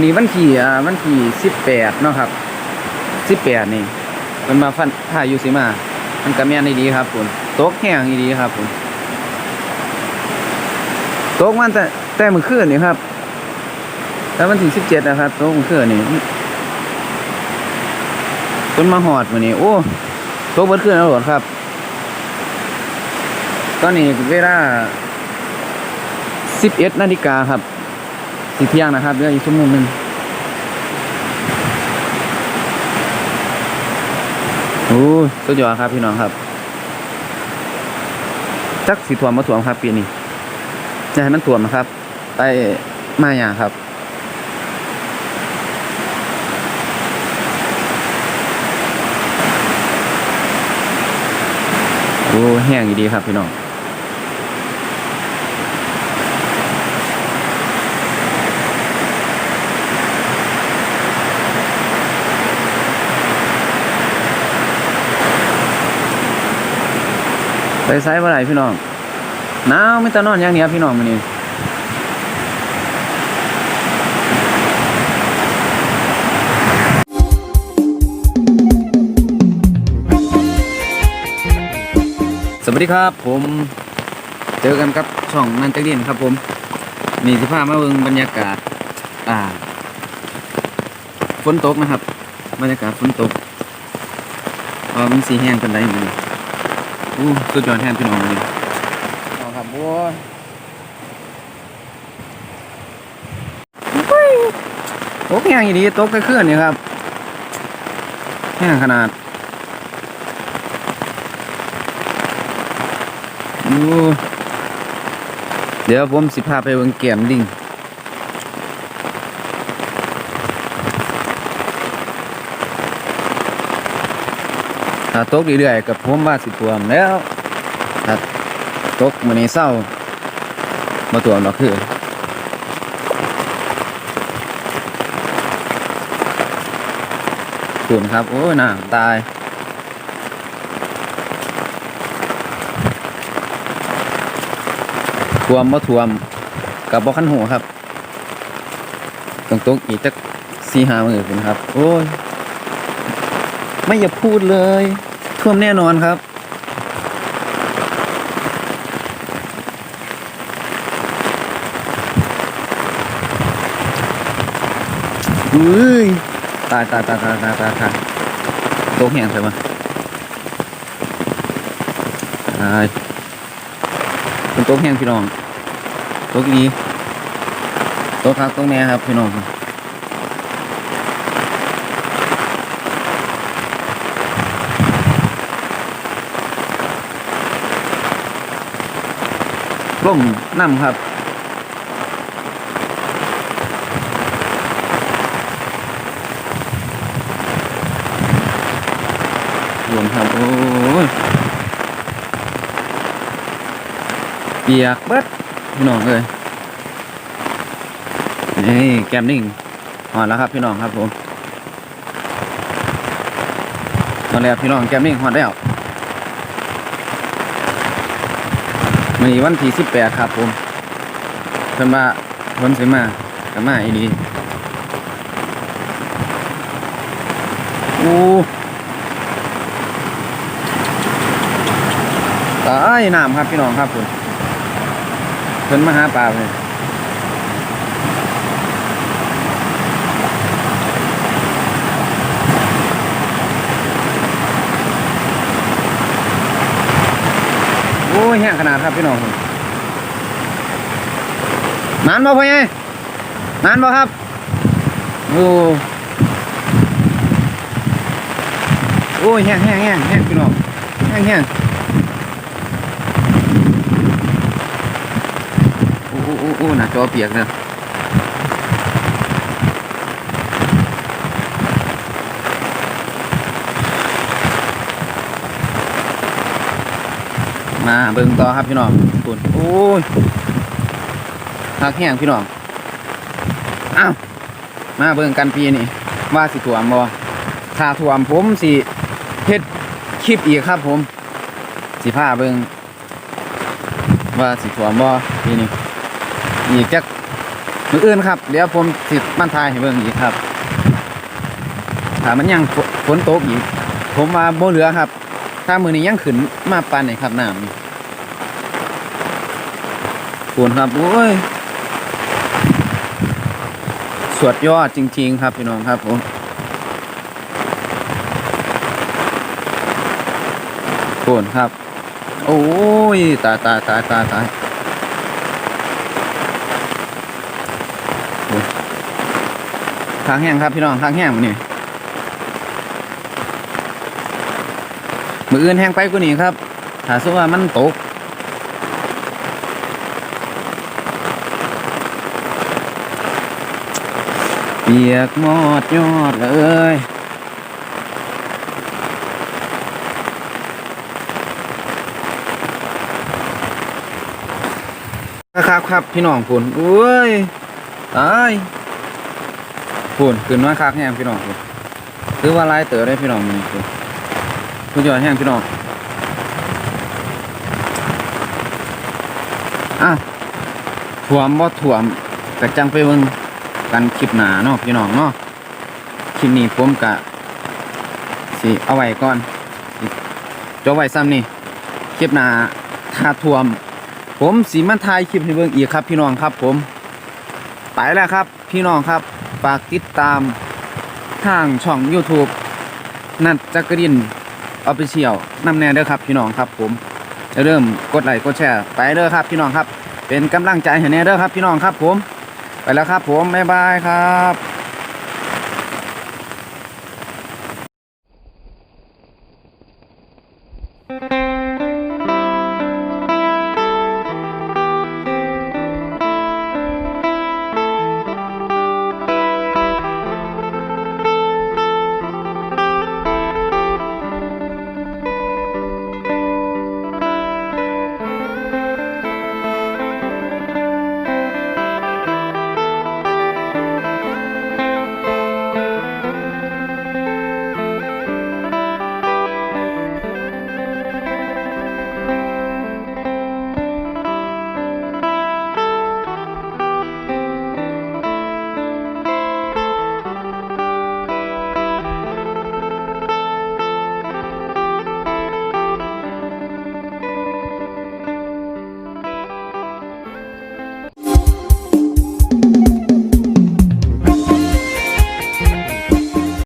วันนี้วันที่อ่าวันที่สิบแปดเนาะครับสิบแปดนี่มันมาฟันพายุสิมา มันกระแมนดีครับคุณตกแห้งดีครับคุณตกมันแต่แต่มื่อคืนนี่ครับแต่วันที่สิบเจ็ดนะครับตกเมื่อคืนนี่จนมาหอดวันนี้ โอ้ตกเมื่อคืนแล้วหรอครับตอนนี้เวลาสิบเอ็ดนาฬิกาครับ สิเที่ยงนะครับเหลืออีกชั่วโมงหนึ่งโอ้สุดยอดครับพี่น้องครับ จักสีถ่วมมาถ่วมครับปีนี้จะให้มันถ่วมนะครับไปมาอย่างครับโอ้แห้งดีครับพี่น้อง ไปไซส์ว่าไรพี่น้องหนาวไม่ตะนอนอย่างเนี้ยพี่น้องมันนี่สวัสดีครับผมเจอกันกับช่องนันจักดินครับผมนี่สิพามาเบิ่งบรรยากาศ อ่าฝนตกนะครับ บรรยากาศฝนตกพอมันสีแห้งกันได้มื ออู้สุดยอดแทนพี่น้องเลยน้องครับบัวโอ้แห้งอีดีตกกระเคลื่อนนี่ครับแห้งขนาดอู้เดี๋ยวผมสิพาไปเบิ่งแก้มลิงาตกเรื่อยๆกับผมว่าสิตัวมแล้วถ้าตกมื้อนี้เศร้ามาตัวมดอกคือตุนครับ โอ้ยน่าตายท่วมมาท่วมกับบ่คันหูครับต้องตกอีกจักสี่ห้ามือคุณครับ โอ้ย ไม่อย่าพูดเลย ท่วมแน่นอนครับ อุ้ย ตายตายตายตายตายตายตายโต๊ะแห้งใช่ไหมตายเป็นโต๊ะแห้งพี่น้องโต๊ะดีโต๊ะครับโต๊ะแม่ครับพี่น้อง ร่มน้ำครับรวมครับ โอ้ยเปียกเบิดพี่น้องเลยนี่แกมนิ่งหอดแล้วครับพี่น้องครับผมตอนแรกพี่น้องแกมนิ่งหอดแล้ว มันนี้วันที่สิบแปดครับผมเพิ่นว่าเพิ่นสิมากับมาอีดีอู้ตายน้ำครับพี่น้องครับคุณเพิ่นมาหาปลาเลย โอ้ยแห้งขนาดครับพี่น้องนานบ่พ่อไงนานบ่ครับโอ้โอ้ยแห้งแห้งแห้งแห้งพี่น้องแห้งแห้งโอ้โอ้โอ้หน้าจอเปียกเล มาเบิ่งต่อครับพี่น้องคุณโอ้ยหักแห้งพี่น้องอ้าวมาเบิ่งกันปีนี้ว่าสิถ่วมบ่ถ้าถ่วมผมสิเฮ็ดคลิปอีกครับ ผมสิพาเบิ่งว่าสิถ่วมบ่ปีนี้อีกจักมืออื่นครับ เดี๋ยวผมสิมันทายให้เบิ่งอีกครับถ้ามันยังฝนตกอีก ผมว่าบ่เหลือครับ ถ้ามือนี้ยังขึ้นมาปานไหนครับน้ำนี่ฝนครับโอ้ยสวดยอดจริง ๆ ครับพี่น้องครับผมฝนครับ โอ้ยตายตายตายตายตายทางแห้งครับพี่น้องทางแห้งมื้อนี่ มืออื่นแห้งไปกว่านี้ครับถ้าสมมุติว่ามันตกเปียกหมดยอดเลยครับครับพี่น้องคุณโอ้ยตายพูนขึ้นมาคักแห้งพี่น้องพูนคือว่าหลายเต๋อได้พี่น้องมันพูน คุณยอดแห้งพี่น้องอะถ่วมบ่ถ่วมกระจังไปเบิ่งกันคลิปหนาเนาะพี่น้องเนาะคลิปนี้ผมกะสิเอาไว้ก่อนจบไว้ซ้ำนี่คลิปหนาถ้าถ่วม ผมสีมันถ่ายคลิปให้เบิ่งอีกครับ พี่น้องครับผม ไปแล้วครับ พี่น้องครับฝากติดตามทางช่อง YouTube นัดจักริน เอาไปเชี่ยวน้ำแน่เด้อครับพี่น้องครับผมจะเริ่มกดไลค์กดแชร์ไปเด้อครับพี่น้องครับ เป็นกำลังใจให้แน่เด้อครับพี่น้องครับผม ไปแล้วครับผมบ๊ายบายครับ